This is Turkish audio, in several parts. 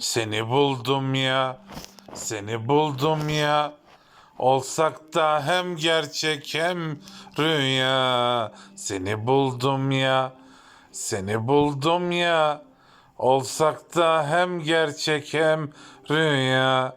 Seni buldum ya, seni buldum ya. Olsak da hem gerçek hem rüya. Seni buldum ya, seni buldum ya. Olsak da hem gerçek hem rüya.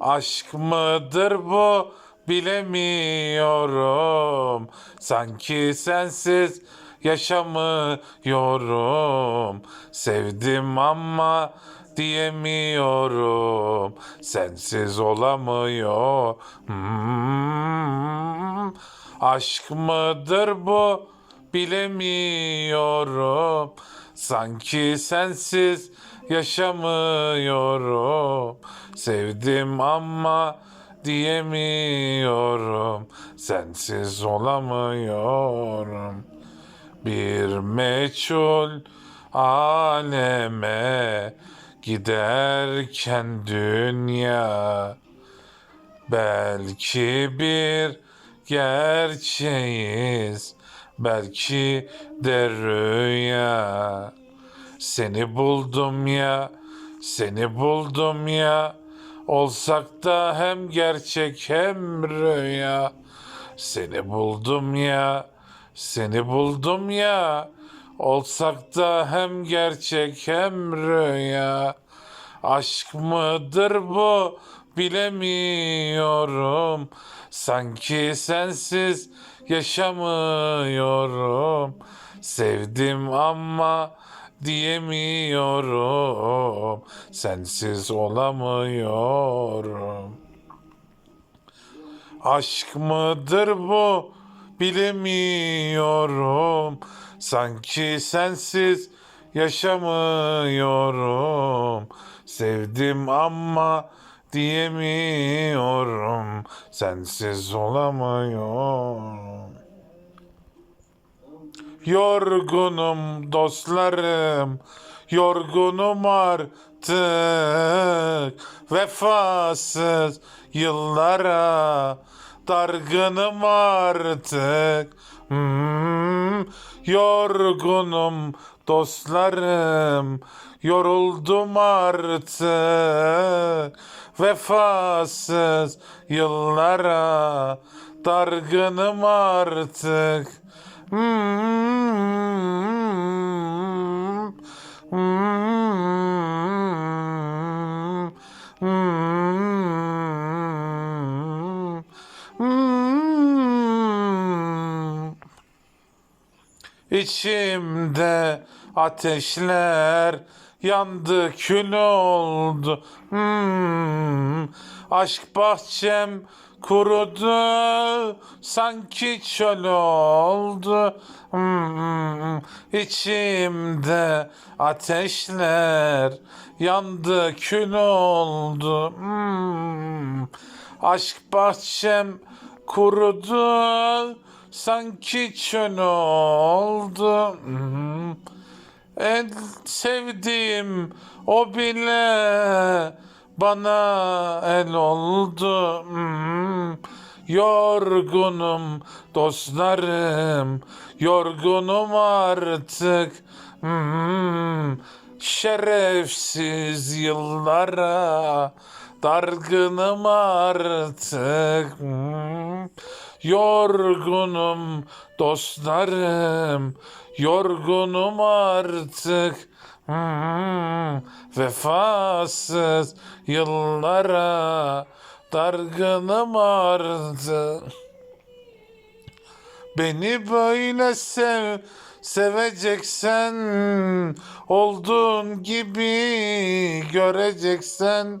Aşk mıdır bu bilemiyorum. Sanki sensiz yaşamıyorum. Sevdim ama diyemiyorum. Sensiz olamıyor. Hmm. Aşk mıdır bu bilemiyorum. Sanki sensiz yaşamıyorum. Sevdim ama diyemiyorum. Sensiz olamıyorum. Bir meçhul aleme giderken dünya belki bir gerçeğiz belki de rüya. Seni buldum ya seni buldum ya. Olsak da hem gerçek hem rüya. Seni buldum ya, seni buldum ya. Olsak da hem gerçek hem rüya. Aşk mıdır bu bilemiyorum. Sanki sensiz yaşamıyorum. Sevdim ama diyemiyorum. Sensiz olamıyorum. Aşk mıdır bu bilemiyorum. Sanki sensiz yaşamıyorum. Sevdim ama diyemiyorum. Sensiz olamıyorum. Yorgunum dostlarım, yorgunum artık vefasız yıllara dargınım artık. Hmm, yorgunum dostlarım, yoruldum artık vefasız yıllara dargınım artık. Hmm, hmm, İçimde ateşler yandı kül oldu. Hmm, aşk bahçem kurudu sanki çöl oldu. Hmm, içimde ateşler yandı kül oldu. Hmm, aşk bahçem kurudu sanki çöl oldu. En sevdiğim o bile bana el oldu. Yorgunum dostlarım, yorgunum artık. Şerefsiz yıllara dargınım artık. Yorgunum dostlarım, yorgunum artık. Hmm, vefasız yıllara dargınım artık. Beni böyle sev, seveceksen, olduğun gibi göreceksen,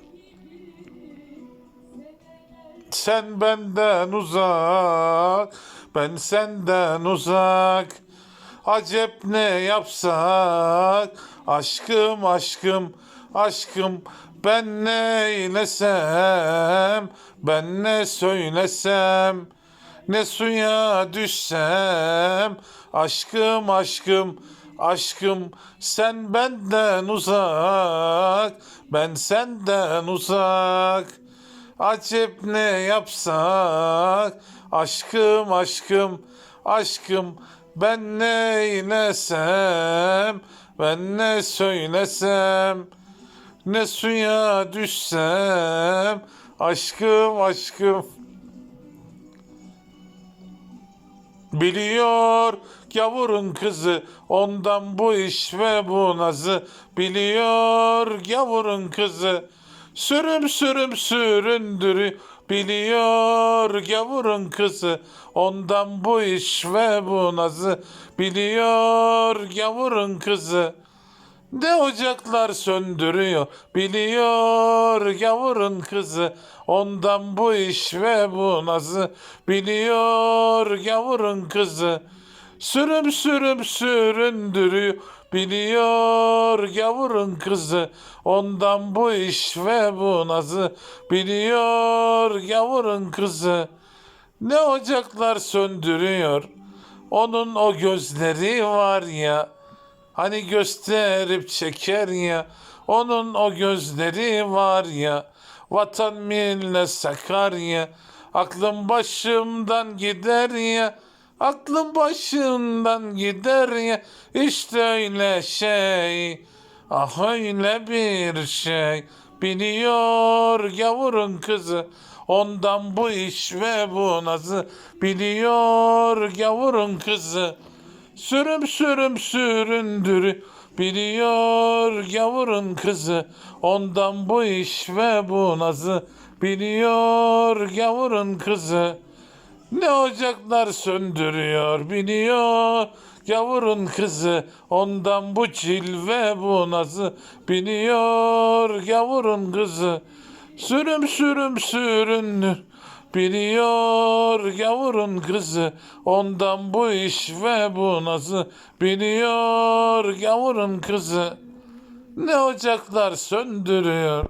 Sen benden uzak, ben senden uzak. Acep ne yapsak? Aşkım aşkım aşkım Ben ne eylesem, ben ne söylesem, ne suya düşsem, aşkım aşkım, aşkım sen benden uzak, ben senden uzak. Acep ne yapsak, aşkım aşkım, aşkım ben ne eylesem, ben ne söylesem, ne suya düşsem, aşkım aşkım. Biliyor gavurun kızı ondan bu iş ve bu nazı biliyor gavurun kızı sürüm sürüm süründürü biliyor gavurun kızı. Ondan bu iş ve bu nazı biliyor gavurun kızı. Ne ocaklar söndürüyor biliyor gavurun kızı. Ondan bu iş ve bu nazı biliyor gavurun kızı. Sürüm sürüm süründürüyor biliyor gavurun kızı ondan bu iş ve bu nazı. Biliyor gavurun kızı ne ocaklar söndürüyor. Onun o gözleri var ya Hani gösterip çeker ya. Onun o gözleri var ya Vatan millet sakar ya. Aklım başımdan gider ya Aklım başımdan gider ya. İşte öyle şey. Ah öyle bir şey. Biliyor gavurun kızı. Ondan bu iş ve bu nazı. Biliyor gavurun kızı. Sürüm sürüm süründür biliyor gavurun kızı. Ondan bu iş ve bu nazı. Biliyor gavurun kızı ne ocaklar söndürüyor biliyor gavurun kızı ondan bu cilve bu nazı biliyor gavurun kızı sürüm sürüm sürünür Biliyor gavurun kızı ondan bu iş ve bu nazı biliyor gavurun kızı ne ocaklar söndürüyor